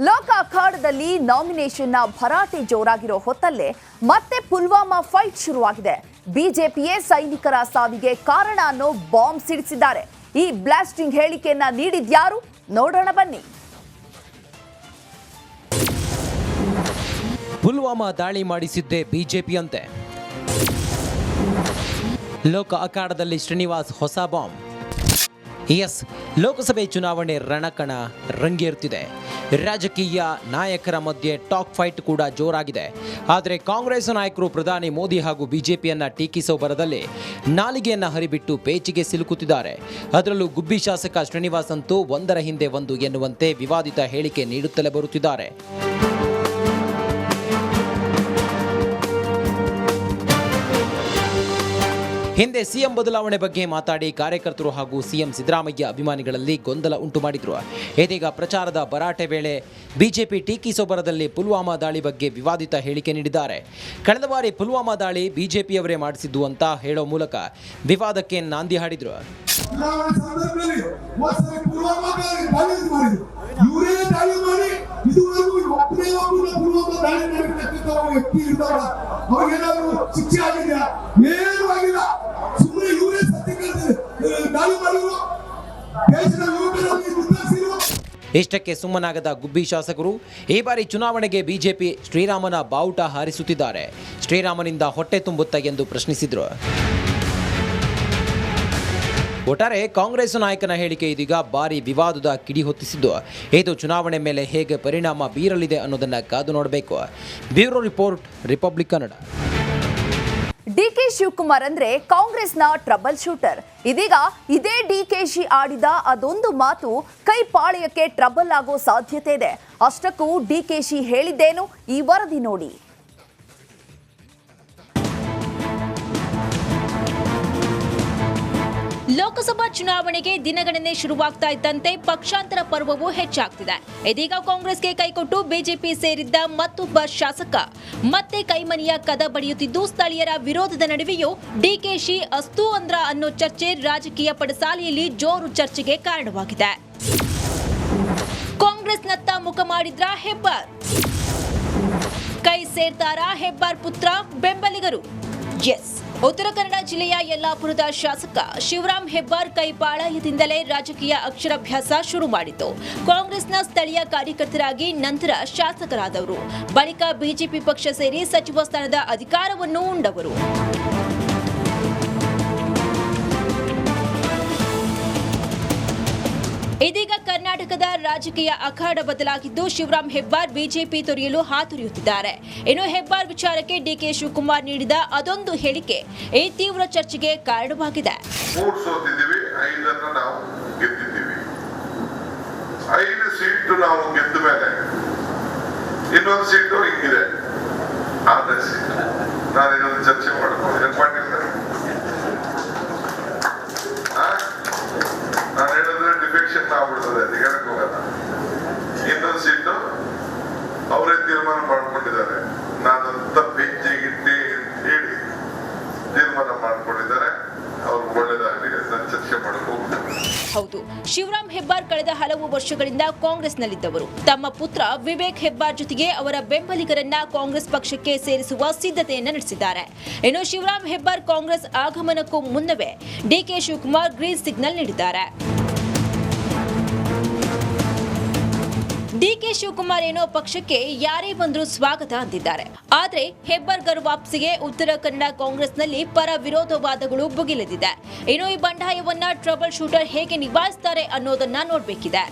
ಲೋಕ ಅಖಾಡದಲ್ಲಿ ನಾಮಿನೇಷನ್ನ ಭರಾಟೆ ಜೋರಾಗಿರೋ ಹೊತ್ತಲ್ಲೇ ಮತ್ತೆ ಪುಲ್ವಾಮಾ ಫೈಟ್ ಶುರುವಾಗಿದೆ. ಬಿಜೆಪಿಯೇ ಸೈನಿಕರ ಸಾವಿಗೆ ಕಾರಣ ಅನ್ನೋ ಬಾಂಬ್ ಸಿಡಿಸಿದ್ದಾರೆ. ಈ ಬ್ಲಾಸ್ಟಿಂಗ್ ಹೇಳಿಕೆಯನ್ನ ನೀಡಿದ್ಯಾರು? ನೋಡೋಣ ಬನ್ನಿ. ಪುಲ್ವಾಮಾ ದಾಳಿ ಮಾಡಿಸಿದ್ದೇ ಬಿಜೆಪಿ ಅಂತೆ ಲೋಕ ಅಖಾಡದಲ್ಲಿ ಶ್ರೀನಿವಾಸ್ ಹೊಸ ಬಾಂಬ್. ಎಸ್, ಲೋಕಸಭೆ ಚುನಾವಣೆ ರಣಕಣ ರಂಗೇರುತ್ತಿದೆ ರಾಜಕೀಯ ನಾಯಕರ ಮಧ್ಯೆ ಟಾಕ್ ಫೈಟ್ ಕೂಡ ಜೋರಾಗಿದೆ. ಆದರೆ ಕಾಂಗ್ರೆಸ್ ನಾಯಕರು ಪ್ರಧಾನಿ ಮೋದಿ ಹಾಗೂ ಬಿಜೆಪಿಯನ್ನ ಟೀಕಿಸೋ ಬರದಲ್ಲಿ ನಾಲಿಗೆಯನ್ನ ಹರಿಬಿಟ್ಟು ಪೇಚಿಗೆ ಸಿಲುಕುತ್ತಿದ್ದಾರೆ. ಅದರಲ್ಲೂ ಗುಬ್ಬಿ ಶಾಸಕ ಶ್ರೀನಿವಾಸ್ ಅಂತೂ ಒಂದರ ಹಿಂದೆ ಒಂದು ಎನ್ನುವಂತೆ ವಿವಾದಿತ ಹೇಳಿಕೆ ನೀಡುತ್ತಲೇ ಬರುತ್ತಿದ್ದಾರೆ. ಹಿಂದೆ ಸಿಎಂ ಬದಲಾವಣೆ ಬಗ್ಗೆ ಮಾತಾಡಿ ಕಾರ್ಯಕರ್ತರು ಹಾಗೂ ಸಿಎಂ ಸಿದ್ದರಾಮಯ್ಯ ಅಭಿಮಾನಿಗಳಲ್ಲಿ ಗೊಂದಲ ಉಂಟು ಮಾಡಿದ್ರು. ಇದೀಗ ಪ್ರಚಾರದ ಭರಾಟೆ ವೇಳೆ ಬಿಜೆಪಿ ಟೀಕಿಸೋ ಬರದಲ್ಲಿ ಪುಲ್ವಾಮಾ ದಾಳಿ ಬಗ್ಗೆ ವಿವಾದಿತ ಹೇಳಿಕೆ ನೀಡಿದ್ದಾರೆ. ಕಳೆದ ಬಾರಿ ಪುಲ್ವಾಮಾ ದಾಳಿ ಬಿಜೆಪಿಯವರೇ ಮಾಡಿಸಿದ್ದು ಅಂತ ಹೇಳೋ ಮೂಲಕ ವಿವಾದಕ್ಕೆ ನಾಂದಿ ಹಾಡಿದ್ರು. ಶಿಕ್ಷೆ ಆಗಿದೆಯಾ? ಏನು ಪುಲ್ವಾಮಾ ಇಷ್ಟಕ್ಕೆ ಸುಮ್ಮನಾಗದ ಗುಬ್ಬಿ ಶಾಸಕರು, ಈ ಬಾರಿ ಚುನಾವಣೆಗೆ ಬಿಜೆಪಿ ಶ್ರೀರಾಮನ ಬಾವುಟ ಹಾರಿಸುತ್ತಿದ್ದಾರೆ. ಶ್ರೀರಾಮನಿಂದ ಹೊಟ್ಟೆ ತುಂಬುತ್ತಾ ಎಂದು ಪ್ರಶ್ನಿಸಿದ್ರು. ಒಟ್ಟಾರೆ ಕಾಂಗ್ರೆಸ್ ನಾಯಕನ ಹೇಳಿಕೆ ಇದೀಗ ಭಾರಿ ವಿವಾದದ ಕಿಡಿ ಹೊತ್ತಿಸಿದ್ದು. ಇದು ಚುನಾವಣೆ ಮೇಲೆ ಹೇಗೆ ಪರಿಣಾಮ ಬೀರಲಿದೆ ಅನ್ನೋದನ್ನು ಕಾದು ನೋಡಬೇಕು. Bureau report, Republic Kannada. D K Shivakumar ಅಂದ್ರೆ ಕಾಂಗ್ರೆಸ್ನ ಟ್ರಬಲ್ ಶೂಟರ್. ಇದೀಗ ಇದೇ ಡಿಕೆಶಿ ಆಡಿದ ಅದೊಂದು ಮಾತು ಕೈ ಪಾಳ್ಯಕ್ಕೆ ಟ್ರಬಲ್ ಆಗೋ ಸಾಧ್ಯತೆ ಇದೆ. ಅಷ್ಟಕ್ಕೂ ಡಿ ಕೆ ಶಿ ಹೇಳಿದ್ದೇನು ಈ ವರದಿ ನೋಡಿ. ಲೋಕಸಭಾ ಚುನಾವಣೆಗೆ ದಿನಗಣನೆ ಶುರುವಾಗ್ತಾ ಇದ್ದಂತೆ ಪಕ್ಷಾಂತರ ಪರ್ವವು ಹೆಚ್ಚಾಗ್ತಿದೆ. ಇದೀಗ ಕಾಂಗ್ರೆಸ್ಗೆ ಕೈಕೊಟ್ಟು ಬಿಜೆಪಿ ಸೇರಿದ್ದ ಮತ್ತೊಬ್ಬ ಶಾಸಕ. ಮತ್ತೆ ಕೈಮನಿಯ ಕದ ಬಡಿಯುತ್ತಿದ್ದು ಸ್ಥಳೀಯರ ವಿರೋಧದ ನಡುವೆಯೂ ಡಿಕೆಶಿ ಅಸ್ತು ಅಂದ್ರ ಅನ್ನೋ ಚರ್ಚೆ ರಾಜಕೀಯ ಪಡಸಾಲೆಯಲ್ಲಿ ಜೋರು ಚರ್ಚೆಗೆ ಕಾರಣವಾಗಿದೆ. ಕಾಂಗ್ರೆಸ್ನತ್ತ ಮುಖ ಮಾಡಿದ್ರ ಹೆಬ್ಬಾರ್? ಕೈ ಸೇರ್ತಾರಾ ಹೆಬ್ಬಾರ್ ಪುತ್ರ ಬೆಂಬಲಿಗರು? ಎಸ್. ಉತ್ತರ ಕನ್ನಡ ಜಿಲ್ಲೆಯ ಯಲ್ಲಾಪುರದ ಶಾಸಕ ಶಿವರಾಮ್ ಹೆಬ್ಬಾರ್ ಕೈಪಾಳಯದಿಂದಲೇ ರಾಜಕೀಯ ಅಕ್ಷರಾಭ್ಯಾಸ ಶುರು ಮಾಡಿತು. ಕಾಂಗ್ರೆಸ್ನ ಸ್ಥಳೀಯ ಕಾರ್ಯಕರ್ತರಾಗಿ ನಂತರ ಶಾಸಕರಾದವರು. ಬಳಿಕ ಬಿಜೆಪಿ ಪಕ್ಷ ಸೇರಿ ಸಚಿವ ಸ್ಥಾನದ ಅಧಿಕಾರವನ್ನು ಉಂಡವರು. ಇದೀಗ ಕರ್ನಾಟಕದ ರಾಜಕೀಯ ಅಖಾಡ ಬದಲಾಗಿದ್ದು ಶಿವರಾಮ್ ಹೆಬ್ಬಾರ್ ಬಿಜೆಪಿ ತೊರೆಯಲು ಹಾತೊರೆಯುತ್ತಿದ್ದಾರೆ. ಇನ್ನು ಹೆಬ್ಬಾರ್ ವಿಚಾರಕ್ಕೆ ಡಿಕೆ ಶಿವಕುಮಾರ್ ನೀಡಿದ ಅದೊಂದು ಹೇಳಿಕೆ, ಈ ತೀವ್ರ ಚರ್ಚೆಗೆ ಕಾರಣವಾಗಿದೆ. ನಾವು ಗೆದ್ದ ಮೇಲೆ ಇನ್ನೊಂದು ಸೀಟು ಹಿಂಗಿದೆ ಆದ್ರೆ ಸೀಟ್ ನಾನು ಇದೊಂದು ಚರ್ಚೆ ಮಾಡ್ಬೋದು ಏನ್ ಮಾಡಿಲ್ಲ ನಾನು ಹೇಳಿದ್ರೆ ಡಿಫೆಕ್ಷನ್ ಆಗ್ಬಿಡ್ತದೆ ಅದು ಹೇಳಕ್ ಹೋಗಲ್ಲ ಇನ್ನೊಂದು ಸೀಟು ಅವರೇ ತೀರ್ಮಾನ ಮಾಡ್ಕೊಂಡಿದ್ದಾರೆ. ನಾನು ತಪ್ಪು ಹೆಜ್ಜೆಗಿಟ್ಟಿ ಹೇಳಿ ತೀರ್ಮಾನ ಮಾಡ್ಕೊಂಡಿದ್ದಾರೆ. ಅವ್ರು ಒಳ್ಳೇದಾಗಲಿ ನಾನು ಚರ್ಚೆ ಮಾಡಕ್ ಹೌದು, ಶಿವರಾಮ್ ಹೆಬ್ಬಾರ್ ಕಳೆದ ಹಲವು ವರ್ಷಗಳಿಂದ ಕಾಂಗ್ರೆಸ್ನಲ್ಲಿದ್ದವರು. ತಮ್ಮ ಪುತ್ರ ವಿವೇಕ್ ಹೆಬ್ಬಾರ್ ಜೊತೆಗೆ ಅವರ ಬೆಂಬಲಿಗರನ್ನ ಕಾಂಗ್ರೆಸ್ ಪಕ್ಷಕ್ಕೆ ಸೇರಿಸುವ ಸಿದ್ಧತೆಯನ್ನ ನಡೆಸಿದ್ದಾರೆ. ಇನ್ನು ಶಿವರಾಮ್ ಹೆಬ್ಬಾರ್ ಕಾಂಗ್ರೆಸ್ ಆಗಮನಕ್ಕೂ ಮುನ್ನವೇ D K Shivakumar green signal ನೀಡಿದ್ದಾರೆ. ಡಿಕೆ ಶಿವಕುಮಾರ್ ಏನೋ ಪಕ್ಷಕ್ಕೆ ಯಾರೇ ಬಂದರೂ ಸ್ವಾಗತ ಅಂತಿದ್ದಾರೆ. ಆದರೆ ಹೆಬ್ಬರ್ಗರ್ ವಾಪಸಿಗೆ ಉತ್ತರ ಕನ್ನಡ ಕಾಂಗ್ರೆಸ್ನಲ್ಲಿ ಪರ ವಿರೋಧವಾದಗಳು ಭುಗಿಲೆದಿದೆ ಇನ್ನು ಈ ಬಂಡಾಯವನ್ನ ಟ್ರಬಲ್ ಶೂಟರ್ ಹೇಗೆ ನಿಭಾಯಿಸ್ತಾರೆ ಅನ್ನೋದನ್ನ ನೋಡ್ಬೇಕಿದೆ.